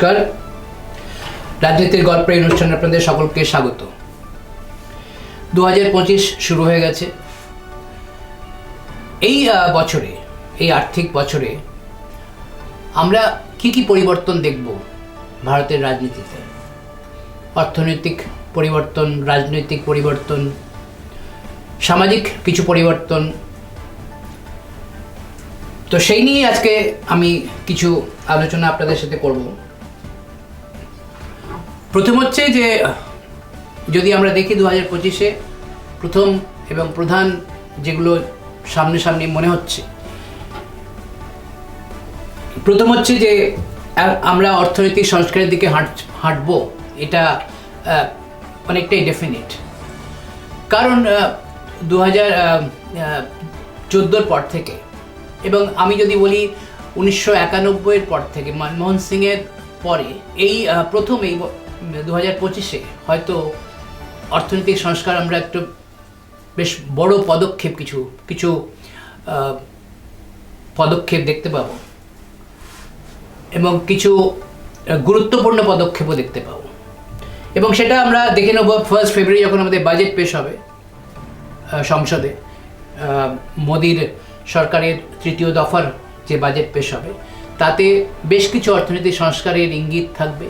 নমস্কার। রাজনীতির গল্পের অনুষ্ঠানে আপনাদের সকলকে স্বাগত। দু শুরু হয়ে গেছে। এই বছরে, এই আর্থিক বছরে আমরা কি কি পরিবর্তন দেখব ভারতের রাজনীতিতে? অর্থনৈতিক পরিবর্তন, রাজনৈতিক পরিবর্তন, সামাজিক কিছু পরিবর্তন। তো সেই নিয়ে আজকে আমি কিছু আলোচনা আপনাদের সাথে করব। প্রথম হচ্ছে যে, যদি আমরা দেখি দু হাজার পঁচিশে প্রথম এবং প্রধান যেগুলো সামনে সামনে মনে হচ্ছে, প্রথম হচ্ছে যে আমরা অর্থনৈতিক সংস্কারের দিকে হাঁট, হাঁটবো, এটা অনেকটাই ডেফিনিট কারণ দু হাজার চোদ্দোর পর থেকে এবং আমি যদি বলি উনিশশো একানব্বইয়ের পর থেকে মনমোহন সিংয়ের পরে এই প্রথম এই দু হাজার পঁচিশে হয়তো অর্থনৈতিক সংস্কার আমরা একটু বেশ বড় পদক্ষেপ কিছু কিছু পদক্ষেপ দেখতে পাবো। এবং কিছু গুরুত্বপূর্ণ পদক্ষেপও দেখতে পাবো। এবং সেটা আমরা দেখে নেব ফার্স্ট ফেব্রুয়ারি যখন আমাদের বাজেট পেশ হবে সংসদে মোদির সরকারের তৃতীয় দফার যে বাজেট পেশ হবে, তাতে বেশ কিছু অর্থনৈতিক সংস্কারের ইঙ্গিত থাকবে।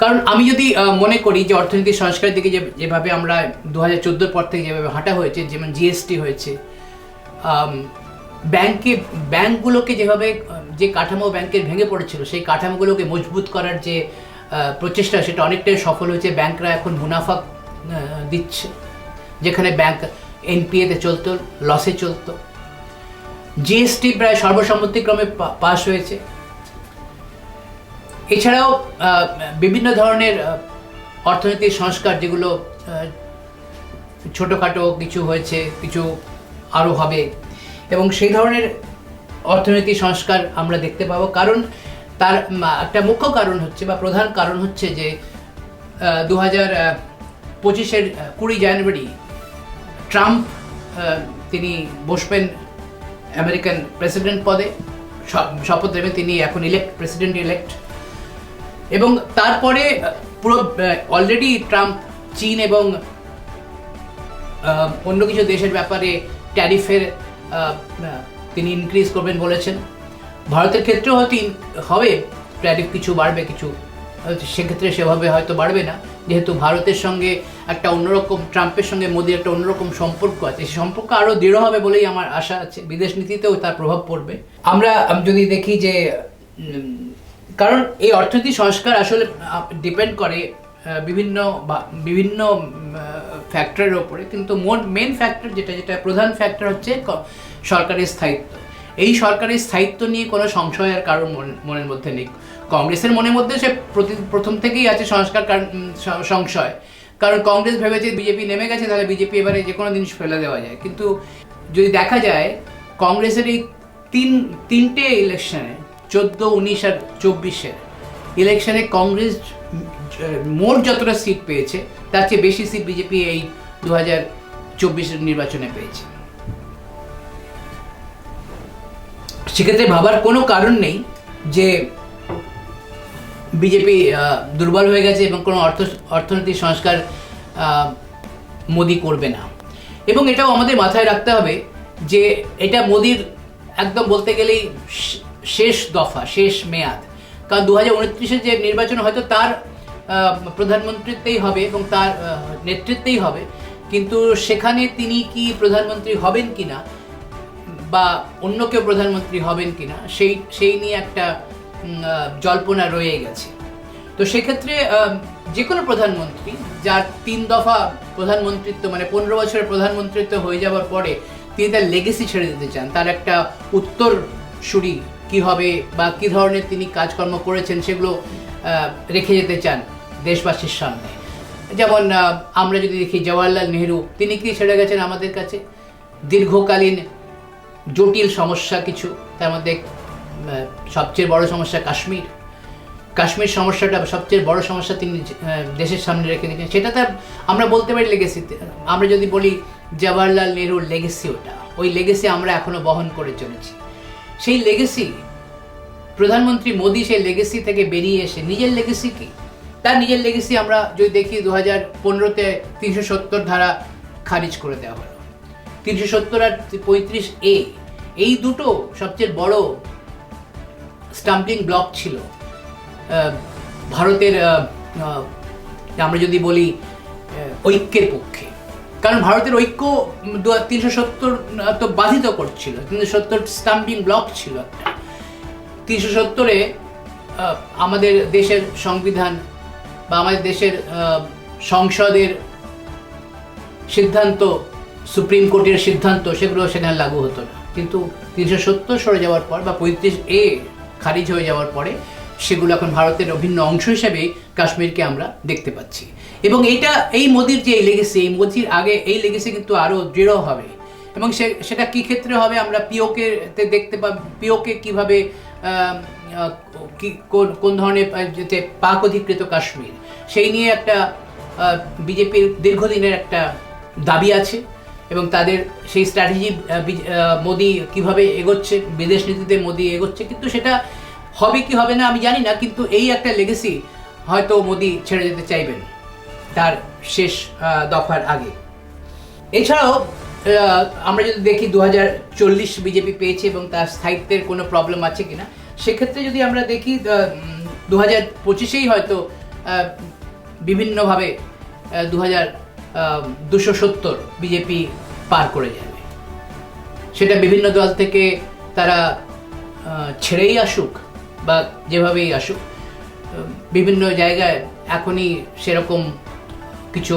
কারণ আমি যদি মনে করি যে অর্থনৈতিক সংস্কারের দিকে যেভাবে আমরা দু হাজার চোদ্দোর পর থেকে যেভাবে হাঁটা হয়েছে, যেমন জিএসটি হয়েছে ব্যাংকে, ব্যাংকগুলোকে যেভাবে, যে কাঠামো ব্যাংকের ভেঙে পড়েছিল, সেই কাঠামোগুলোকে মজবুত করার যে প্রচেষ্টা, সেটা অনেকটাই সফল হয়েছে। ব্যাংকরা এখন মুনাফা দিচ্ছে, যেখানে ব্যাংক এনপিএতে চলতো, লসে চলতো। জিএসটি প্রায় সর্বসম্মতিক্রমে পাশ হয়েছে। এছাড়াও বিভিন্ন ধরনের অর্থনৈতিক সংস্কার যেগুলো ছোটোখাটো কিছু হয়েছে, কিছু আরও হবে, এবং সেই ধরনের অর্থনৈতিক সংস্কার আমরা দেখতে পাবো। কারণ তার একটা মুখ্য কারণ হচ্ছে বা প্রধান কারণ হচ্ছে যে দু হাজার পঁচিশের কুড়ি জানুয়ারি ট্রাম্প তিনি বসবেন আমেরিকান প্রেসিডেন্ট পদে শপথ নেবেন, তিনি এখন ইলেক্ট প্রেসিডেন্ট ইলেক্ট এবং তারপরে পুরো অলরেডি ট্রাম্প চীন এবং অন্য কিছু দেশের ব্যাপারে ট্যারিফের তিনি ইনক্রিজ করবেন বলেছেন। ভারতের ক্ষেত্রেও হয়তো হবে ট্যারিফ কিছু বাড়বে কিছু সেক্ষেত্রে সেভাবে হয়তো বাড়বে না। যেহেতু ভারতের সঙ্গে একটা অন্যরকম ট্রাম্পের সঙ্গে মোদির একটা অন্যরকম সম্পর্ক আছে। সেই সম্পর্ক আরও দৃঢ় হবে বলেই আমার আশা আছে। বিদেশ নীতিতেও তার প্রভাব পড়বে। আমরা আম, যদি দেখি যে কারণ এই অর্থনীতি সংস্কার আসলে ডিপেন্ড করে বিভিন্ন বিভিন্ন ফ্যাক্টরের ওপরে। কিন্তু মোট মেন ফ্যাক্টর যেটা যেটা প্রধান ফ্যাক্টর হচ্ছে সরকারের স্থায়িত্ব। এই সরকারের স্থায়িত্ব নিয়ে কোনো সংশয়ের কারণ মন- মনের মধ্যে নেই। কংগ্রেসের মনের মধ্যে সে প্রথম থেকেই আছে সংস্কার কার- সংশয়। কারণ কংগ্রেস ভেবেছে বিজেপি নেমে গেছে, তাহলে বিজেপি এবারে যে কোনো জিনিস ফেলে দেওয়া যায়। কিন্তু যদি দেখা যায়, কংগ্রেসের এই তিন, তিনটে ইলেকশনে চোদ্দ, উনিশ আর চব্বিশের। ইলেকশনে কংগ্রেস, মোট যতটা সিট পেয়েছে, তার চেয়ে বেশি সিট বিজেপি এই দু হাজার চব্বিশের নির্বাচনে পেয়েছে। সেক্ষেত্রে ভাবার কোনো কারণ নেই যে বিজেপি দুর্বল হয়ে গেছে এবং কোনো অর্থ, অর্থনৈতিক সংস্কার মোদি করবে না। এবং এটাও আমাদের মাথায় রাখতে হবে যে এটা মোদির একদম বলতে গেলেই শেষ দফা, শেষ মেয়াদ। কারণ দু হাজার উনত্রিশের যে নির্বাচন হয়তো তার প্রধানমন্ত্রীতেই হবে এবং তার নেতৃত্বেই হবে। কিন্তু সেখানে তিনি কি প্রধানমন্ত্রী হবেন কিনা বা অন্য কেউ প্রধানমন্ত্রী হবেন কিনা, সেই সেই নিয়ে একটা জল্পনা রয়ে গেছে। তো সেক্ষেত্রে যে কোনো প্রধানমন্ত্রী যার তিন দফা প্রধানমন্ত্রিত্ব মানে পনেরো বছরের প্রধানমন্ত্রিত্ব হয়ে যাওয়ার পরে তিনি তার লেগেসি ছেড়ে দিতে চান, তার একটা উত্তর সুরি কি হবে বা কি ধরনের তিনি কাজকর্ম করেছেন সেগুলো রেখে যেতে চান দেশবাসীর সামনে। যেমন আমরা যদি দেখি জওয়াহরলাল নেহরু, তিনি কি ছেড়ে গেছেন আমাদের কাছে? দীর্ঘকালীন জটিল সমস্যা কিছু, তার মধ্যে সবচেয়ে বড় সমস্যা কাশ্মীর। কাশ্মীর সমস্যাটা সবচেয়ে বড় সমস্যা তিনি দেশের সামনে রেখে দিয়েছেন সেটা তার, আমরা বলতে পারি লেগেসিতে আমরা যদি বলি জওয়াহরলাল নেহরুর লেগেসি ওটা। ওই লেগেসি আমরা এখনও বহন করে চলেছি। সেই লেগেসি প্রধানমন্ত্রী মোদী সেই লেগেসি থেকে বেরিয়ে এসে নিজের লেগেসি কি? তার নিজের লেগেসি আমরা যদি দেখি দু হাজার পনেরোতে তিনশো সত্তর ধারা খারিজ করে দেওয়া হলো। তিনশো সত্তর আর পঁয়ত্রিশ এ এই দুটো সবচেয়ে বড় স্টাম্পিং ব্লক ছিল। ভারতের আমরা যদি বলি ঐক্যের পক্ষে। কারণ ভারতের ঐক্য দু তিনশো সত্তর তো বাধিত করছিল। তিনশো সত্তর স্টাম্পিং ব্লক ছিল তিনশো সত্তরে আমাদের দেশের সংবিধান বা আমাদের দেশের সংসদের সিদ্ধান্ত, সুপ্রিম কোর্টের সিদ্ধান্ত, সেগুলো সেখানে লাগু হতো না। কিন্তু তিনশো সত্তর সরে যাওয়ার পর বা পঁয়ত্রিশ এ খারিজ হয়ে যাওয়ার পরে, সেগুলো এখন ভারতের অভিন্ন অংশ হিসেবে কাশ্মীরকে আমরা দেখতে পাচ্ছি। এবং এইটা, এই মোদির যে লেগেসি এই মোদির আগে এই লেগেসি কিন্তু আরও দৃঢ় হবে। এবং সে, সেটা কি ক্ষেত্রে হবে আমরা পিওকে দেখতে পাব পিওকে কীভাবে কি, কোন ধরনের যেতে পাক অধিকৃত কাশ্মীর, সেই নিয়ে একটা বিজেপির দীর্ঘদিনের একটা দাবি আছে। এবং তাদের সেই স্ট্র্যাটেজি মোদি কীভাবে এগোচ্ছে, বিদেশ নীতিতে মোদি এগোচ্ছে, কিন্তু সেটা হবে কি হবে না আমি জানি না, কিন্তু এই একটা লেগেসি হয়তো মোদি ছেড়ে যেতে চাইবেন তার শেষ দফার আগে। এছাড়াও আমরা যদি দেখি দু হাজার চল্লিশ বিজেপি পেয়েছে এবং তার স্থায়িত্বের কোনো প্রবলেম আছে কিনা, সেক্ষেত্রে যদি আমরা দেখি দু হাজার পঁচিশেই হয়তো বিভিন্নভাবে দু হাজার দুশো সত্তর বিজেপি পার করে যাবে। সেটা বিভিন্ন দল থেকে তারা ছেড়েই আসুক বা যেভাবেই আসুক বিভিন্ন জায়গায় এখনই সেরকম কিছু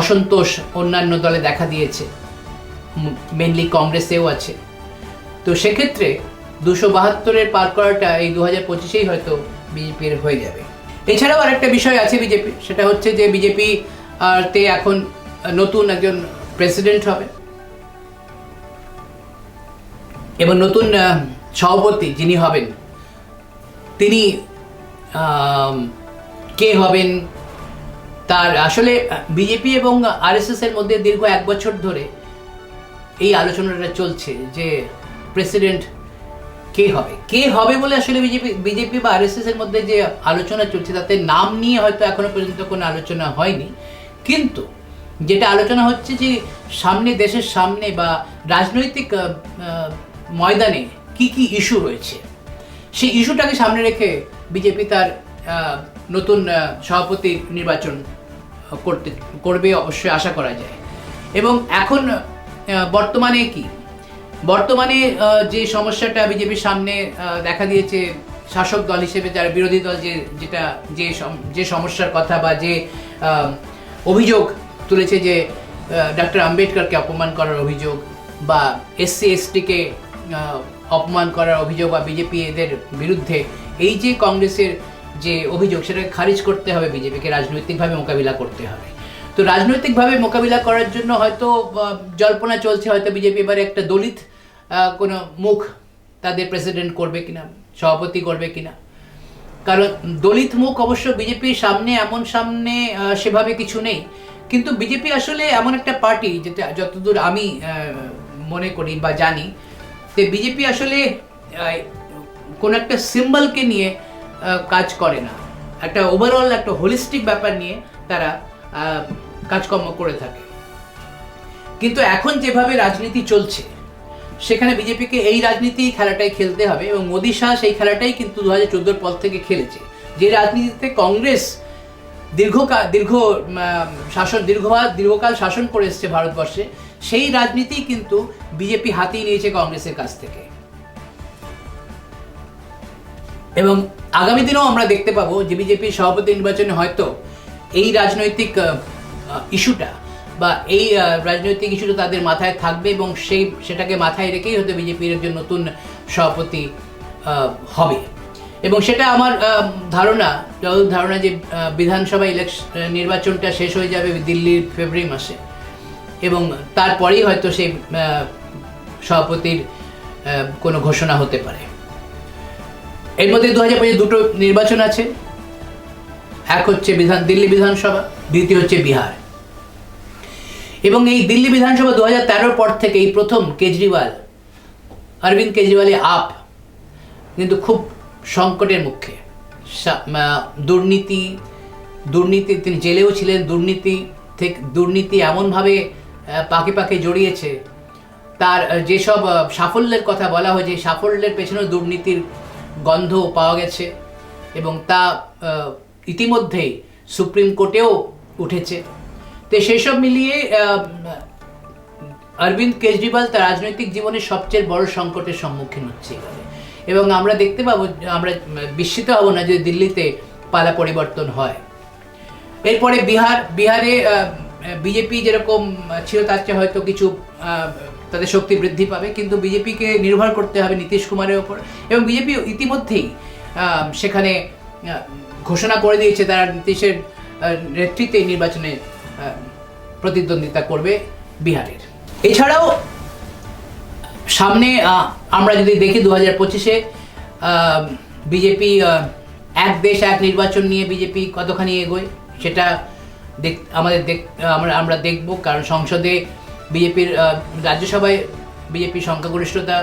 অসন্তোষ অন্যান্য দলে দেখা দিয়েছে। মেনলি কংগ্রেসেও আছে। তো সেক্ষেত্রে দুশো বাহাত্তরের পার করাটা এই দু হাজার পঁচিশেই হয়তো বিজেপির হয়ে যাবে। এছাড়াও আরেকটা বিষয় আছে বিজেপি, সেটা হচ্ছে যে বিজেপি তে এখন নতুন একজন প্রেসিডেন্ট হবে। এবং নতুন সভাপতি যিনি হবেন, তিনি কে হবেন? তার আসলে বিজেপি এবং আরএসএস এর মধ্যে দীর্ঘ এক বছর ধরে এই আলোচনাটা চলছে যে প্রেসিডেন্ট কে হবে? কে হবে বলে আসলে বিজেপি বিজেপি বা আরএসএস এর মধ্যে যে আলোচনা চলছে, তাতে নাম নিয়ে হয়তো এখনও পর্যন্ত কোনো আলোচনা হয়নি। কিন্তু যেটা আলোচনা হচ্ছে যে সামনে, দেশের সামনে বা রাজনৈতিক ময়দানে কি কি ইস্যু রয়েছে, সেই ইস্যুটাকে সামনে রেখে বিজেপি তার নতুন সভাপতি নির্বাচন করতে, করবে অবশ্যই আশা করা যায়। এবং এখন বর্তমানে কি? বর্তমানে যে সমস্যাটা বিজেপির সামনে দেখা দিয়েছে, শাসক দল হিসেবে যারা বিরোধী দল যে, যেটা, যে যে সমস্যার কথা বা যে অভিযোগ তুলেছে যে ডক্টর আম্বেদকরকে অপমান করার অভিযোগ বা এসসি, এসটিকে অপমান করার অভিযোগ বা বিজেপি এদের বিরুদ্ধে এই যে কংগ্রেসের যে অভিযোগ সেটাকে খারিজ করতে হবে বিজেপিকে, রাজনৈতিকভাবে মোকাবিলা করতে হবে। তো রাজনৈতিকভাবে মোকাবিলা করার জন্য হয়তো জল্পনা চলছে, হয়তো বিজেপি এবারে একটা দলিত কোনো মুখ তাদের প্রেসিডেন্ট করবে কিনা, সভাপতি করবে কিনা। কারণ দলিত মুখ অবশ্য বিজেপির সামনে, এমন সামনে সেভাবে কিছু নেই। কিন্তু বিজেপি আসলে এমন একটা পার্টি, যেটা যতদূর আমি মনে করি বা জানি যে বিজেপি আসলে কোনো একটা সিম্বলকে নিয়ে কাজ করে না। একটা ওভারঅল একটা হোলিস্টিক ব্যাপার নিয়ে তারা কাজকর্ম করে থাকে। কিন্তু এখন যেভাবে রাজনীতি চলছে, সেখানে বিজেপিকে এই রাজনীতি খেলাটাই খেলতে হবে এবং মোদী শাহ সেই খেলাটাই কিন্তু দু হাজার চোদ্দোর পর থেকে খেলেছে। যে রাজনীতিতে কংগ্রেস দীর্ঘকাল দীর্ঘ শাসন দীর্ঘ দীর্ঘকাল শাসন করে এসছে ভারতবর্ষে, সেই রাজনীতি কিন্তু বিজেপি হাতিয়ে নিয়েছে কংগ্রেসের কাছ থেকে। এবং আগামী দিনেও আমরা দেখতে পাবো যে বিজেপির সভাপতি নির্বাচনে হয়তো এই রাজনৈতিক ইস্যুটা বা এই রাজনৈতিক ইস্যুটা তাদের মাথায় থাকবে এবং সেই, সেটাকে মাথায় রেখেই হয়তো বিজেপির একজন নতুন সভাপতি হবে। এবং সেটা আমার ধারণা যতদূর ধারণা যে বিধানসভা ইলেকশন নির্বাচনটা শেষ হয়ে যাবে দিল্লির ফেব্রুয়ারি মাসে এবং তারপরেই হয়তো সেই সভাপতির কোনো ঘোষণা হতে পারে। এর মধ্যে দু হাজার পঁচিশ দুটো নির্বাচন আছে। এক হচ্ছে বিধান, দিল্লি বিধানসভা, দ্বিতীয় হচ্ছে বিহার। এবং এই দিল্লি বিধানসভা দু হাজার তেরোর পর থেকে এই প্রথম কেজরিওয়াল, অরবিন্দ কেজরিওয়ালে আপ, কিন্তু খুব সংকটের মুখে। দুর্নীতি দুর্নীতি, তিনি জেলেও ছিলেন, দুর্নীতি থেকে, দুর্নীতি এমনভাবে পাকে পাকে জড়িয়েছে। তার যেসব সাফল্যের কথা বলা হয়েছে সেই সাফল্যের পেছনে দুর্নীতির গন্ধ পাওয়া গেছে এবং তা ইতিমধ্যেই সুপ্রিম কোর্টেও উঠেছে। তো সেসব মিলিয়ে অরবিন্দ কেজরিওয়াল তার রাজনৈতিক জীবনের সবচেয়ে বড় সংকটের সম্মুখীন হচ্ছে এবং আমরা দেখতে পাবো, আমরা বিস্মিত হব না যে দিল্লিতে পালা পরিবর্তন হয়। এরপরে বিহার, বিহারে বিজেপি যেরকম ছিল তার চেয়ে হয়তো কিছু তাদের শক্তি বৃদ্ধি পাবে, কিন্তু বিজেপিকে নির্ভর করতে হবে নীতিশ কুমারের ওপর। এবং বিজেপি ইতিমধ্যেই সেখানে ঘোষণা করে দিয়েছে তারা নীতিশের নেতৃত্বে নির্বাচনে প্রতিদ্বন্দ্বিতা করবে বিহারের। এছাড়াও, সামনে আমরা যদি দেখি দু হাজার পঁচিশে বিজেপি এক দেশ, এক নির্বাচন নিয়ে বিজেপি কতখানি এগোয়, সেটা দেখ, আমাদের দেখ, আমরা আমরা দেখব। কারণ সংসদে বিজেপির রাজ্যসভায় বিজেপির সংখ্যাগরিষ্ঠতা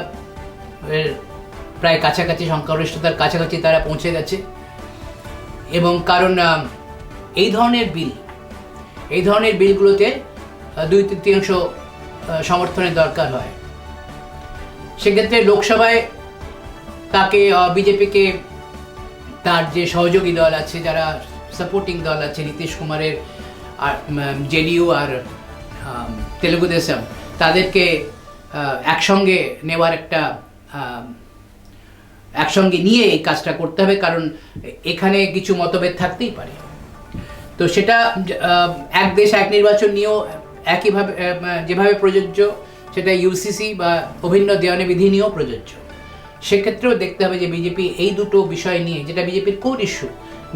প্রায় কাছাকাছি সংখ্যাগরিষ্ঠতার কাছাকাছি তারা পৌঁছে গেছে। এবং কারণ এই ধরনের বিল, এই ধরনের বিলগুলোতে দুই তৃতীয়াংশ সমর্থনের দরকার হয়। সেক্ষেত্রে লোকসভায় তাকে বিজেপিকে তার যে সহযোগী দল আছে, যারা সাপোর্টিং দল আছে, নীতিশ কুমারের আর জেডিইউ আর আম, তেলুগু দেশম তাদেরকে একসঙ্গে নেওয়ার একটা একসঙ্গে নিয়ে এই কাজটা করতে হবে কারণ এখানে কিছু মতভেদ থাকতেই পারে। তো সেটা এক দেশ এক নির্বাচন নিয়েও একইভাবে যেভাবে প্রযোজ্য সেটা ইউসিসি বা অভিন্ন দেওয়ানি বিধি নিয়েও প্রযোজ্য। সেক্ষেত্রেও দেখতে হবে যে বিজেপি এই দুটো বিষয় নিয়ে যেটা বিজেপির কোর ইস্যু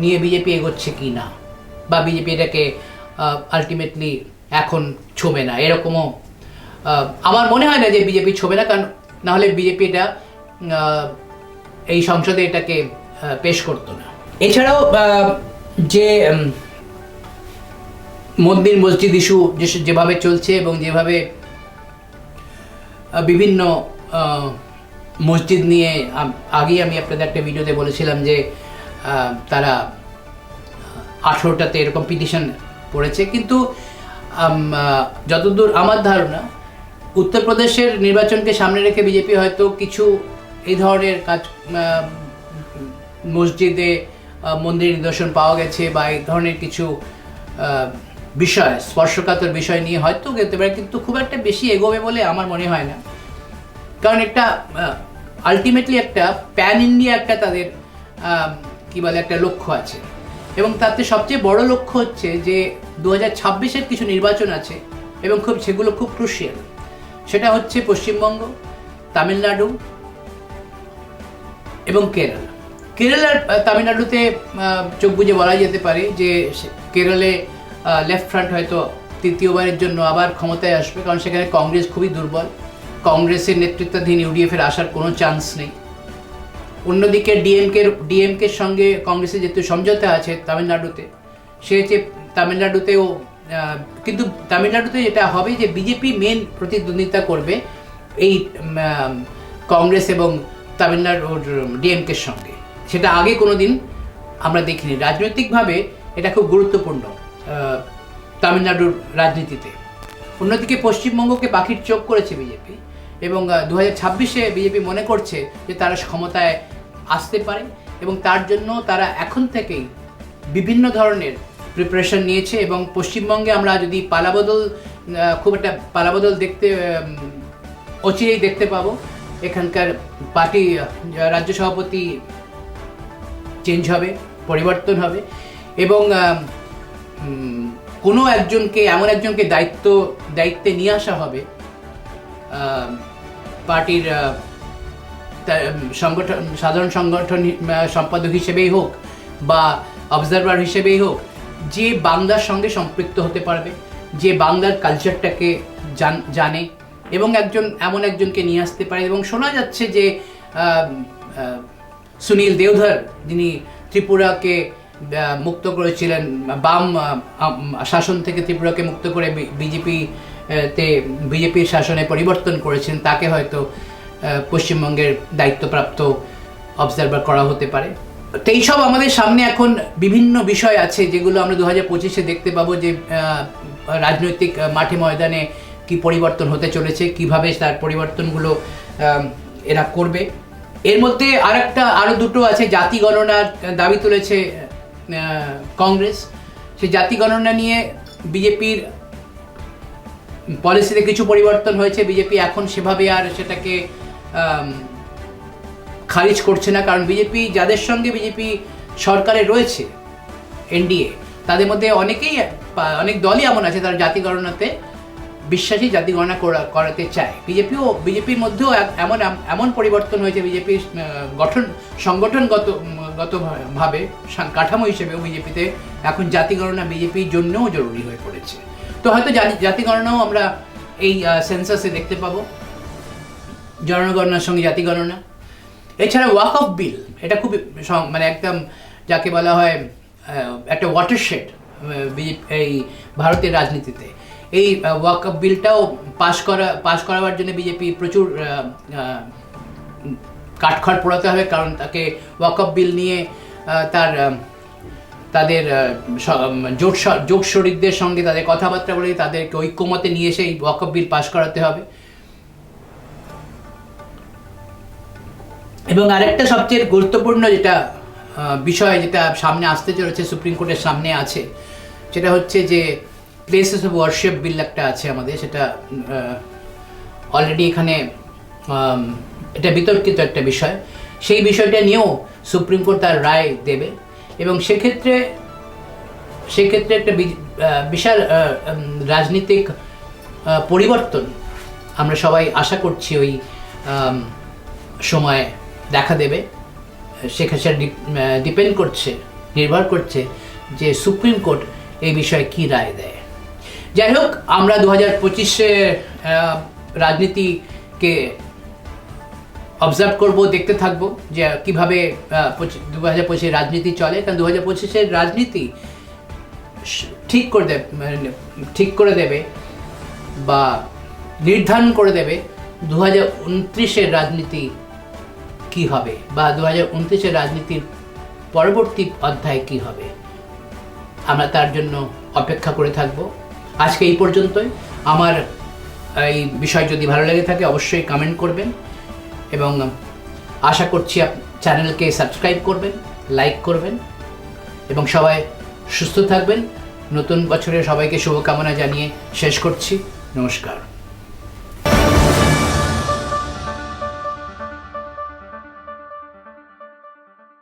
নিয়ে বিজেপি এগোচ্ছে কি না বা বিজেপি এটাকে আলটিমেটলি এখন ছোবে না। এরকমও আমার মনে হয় না যে বিজেপি ছোবে না, কারণ নাহলে বিজেপি এটা এই সংসদে এটাকে পেশ করতো না। এছাড়াও যে মন্দির মসজিদ ইস্যু যেভাবে চলছে এবং যেভাবে বিভিন্ন মসজিদ নিয়ে আগেই আমি আপনাদের একটা ভিডিওতে বলেছিলাম যে তারা, আঠেরোটাতে এরকম পিটিশন পড়েছে। কিন্তু যতদূর আমার ধারণা, উত্তরপ্রদেশের নির্বাচনকে সামনে রেখে বিজেপি হয়তো কিছু এই ধরনের কাজ মসজিদে মন্দির নিদর্শন পাওয়া গেছে বা এই ধরনের কিছু বিষয়, স্পর্শকাতর বিষয় নিয়ে হয়তো যেতে পারে, কিন্তু খুব একটা বেশি এগোবে বলে আমার মনে হয় না। কারণ একটা আলটিমেটলি একটা প্যান ইন্ডিয়া একটা তাদের কি বলে, একটা লক্ষ্য আছে। এবং তাতে সবচেয়ে বড় লক্ষ্য হচ্ছে যে দু হাজার কিছু নির্বাচন আছে এবং খুব, সেগুলো খুব ক্রুশিয়াল সেটা হচ্ছে পশ্চিমবঙ্গ, তামিলনাড়ু এবং কেরালা। কেরালার তামিলনাড়ুতে চোখ বুঝে বলা যেতে পারে যে কেরলে লেফট ফ্রন্ট হয়তো তৃতীয়বারের জন্য আবার ক্ষমতায় আসবে, কারণ সেখানে কংগ্রেস খুবই দুর্বল। কংগ্রেসের নেতৃত্বাধীন ইউডিএফের আসার কোনো চান্স নেই। অন্যদিকে ডিএমকে ডিএমকের সঙ্গে কংগ্রেসের যেহেতু সমঝোতা আছে তামিলনাড়ুতে, সে হচ্ছে তামিলনাড়ুতেও কিন্তু তামিলনাড়ুতে যেটা হবে যে বিজেপি মেন প্রতিদ্বন্দ্বিতা করবে এই কংগ্রেস এবং তামিলনাড়ুর ডিএমকের সঙ্গে। সেটা আগে কোনো দিন আমরা দেখিনি। রাজনৈতিকভাবে এটা খুব গুরুত্বপূর্ণ তামিলনাড়ুর রাজনীতিতে। অন্যদিকে পশ্চিমবঙ্গকে পাখির চোখ করেছে বিজেপি এবং দু হাজার ছাব্বিশে বিজেপি মনে করছে যে তারা ক্ষমতায় আসতে পারে এবং তার জন্য তারা এখন থেকেই বিভিন্ন ধরনের প্রিপারেশন নিয়েছে এবং পশ্চিমবঙ্গে আমরা যদি পালাবদল খুব একটা পালাবদল দেখতে অচিরেই দেখতে পাবো। এখানকার পার্টি রাজ্য সভাপতি চেঞ্জ হবে, পরিবর্তন হবে এবং কোনো একজনকে, এমন একজনকে দায়িত্ব, দায়িত্বে নিয়ে আসা হবে পার্টির সংগঠন, সাধারণ সংগঠন সম্পাদক হিসেবেই হোক বা অবজারভার হিসেবেই হোক, যে বাংলার সঙ্গে সম্পৃক্ত হতে পারবে, যে বাংলার কালচারটাকে জান- এবং একজন, এমন একজনকে নিয়ে আসতে পারে এবং শোনা যাচ্ছে যে সুনীল দেওধর, যিনি ত্রিপুরাকে মুক্ত করেছিলেন, বাম শাসন থেকে ত্রিপুরাকে মুক্ত করে বিজেপি তে, বিজেপির শাসনে পরিবর্তন করেছেন তাকে হয়তো পশ্চিমবঙ্গের দায়িত্বপ্রাপ্ত অবজারভার করা হতে পারে। তো এইসব আমাদের সামনে এখন বিভিন্ন বিষয় আছে যেগুলো আমরা দু হাজার পঁচিশে দেখতে পাবো যে রাজনৈতিক মাঠে ময়দানে কি পরিবর্তন হতে চলেছে, কীভাবে তার পরিবর্তনগুলো এরা করবে। এর মধ্যে আরেকটা আরও দুটো আছে, জাতি গণনার দাবি তুলেছে কংগ্রেস। সেই জাতি গণনা নিয়ে বিজেপির পলিসিতে কিছু পরিবর্তন হয়েছে, বিজেপি এখন সেভাবে আর সেটাকে খারিজ করছে না কারণ বিজেপি যাদের সঙ্গে বিজেপি সরকারে রয়েছে এনডিএ তাদের মধ্যে অনেকেই অনেক দলই এমন আছে তারা জাতি গণনাতে বিশ্বাসী জাতি গণনা করা- করাতে চায়। বিজেপিও বিজেপির মধ্যেও এমন এমন পরিবর্তন হয়েছে বিজেপির গঠন সংগঠনগত উম, গত ভা- ভাবে সাং- কাঠামো হিসেবেও বিজেপিতে এখন জাতি গণনা বিজেপির জন্যও জরুরি হয়ে পড়েছে। তো হয়তো জাতি- জাতি গণনাও আমরা এই সেন্সাসে দেখতে পাবো। জনগণনার সঙ্গে জাতিগণনা এছাড়া ওয়াক অফ বিল, এটা খুব মানে একদম যাকে বলা হয় একটা ওয়াটারশেড এই ভারতের রাজনীতিতে। এই ওয়াক অফ বিলটাও পাশ করা, পাশ করাবার জন্য বিজেপি প্রচুর কাঠখড় পোড়াতে হবে, কারণ তাকে ওয়াক অফ বিল নিয়ে তার তাদের জোট যোগ শরিকদের সঙ্গে তাদের কথাবার্তা বলে তাদেরকে ঐক্যমতে নিয়ে এসে এই ওয়াক অফ বিল পাশ করাতে হবে। এবং আরেকটা সবচেয়ে গুরুত্বপূর্ণ যেটা বিষয় যেটা সামনে আসতে চলেছে, সুপ্রিম কোর্টের সামনে আছে, সেটা হচ্ছে যে প্লেসেস অফ ওয়ার্শিপ বিল একটা আছে আমাদের, সেটা অলরেডি এখানে এটা বিতর্কিত একটা বিষয়। সেই বিষয়টা নিয়েও সুপ্রিম কোর্ট তার রায় দেবে এবং সেক্ষেত্রে সেক্ষেত্রে একটা বিশাল রাজনীতিক পরিবর্তন আমরা সবাই আশা করছি ওই সময় দেখা দেবে, সেখানে সেটা ডিপেন্ড করছে, নির্ভর করছে যে সুপ্রিম কোর্ট এই বিষয়ে কি রায় দেয়। যাই হোক, আমরা দু হাজার পঁচিশে রাজনীতিকে অবজার্ভ করব, দেখতে থাকব যে কীভাবে দু হাজার পঁচিশে রাজনীতি চলে, কারণ দু হাজার পঁচিশের রাজনীতি ঠিক করে দেবে মানে ঠিক করে দেবে বা নির্ধারণ করে দেবে দু হাজার উনত্রিশের রাজনীতি কি হবে? বা দু হাজার উনত্রিশের রাজনীতির পরবর্তী অধ্যায় কি হবে? আমরা তার জন্য অপেক্ষা করে থাকব। আজকে এই পর্যন্তই। আমার এই বিষয় যদি ভালো লেগে থাকে, অবশ্যই কমেন্ট করবেন এবং আশা করছি চ্যানেলকে সাবস্ক্রাইব করবেন লাইক করবেন এবং সবাই সুস্থ থাকবেন। নতুন বছরে সবাইকে শুভকামনা জানিয়ে শেষ করছি। নমস্কার।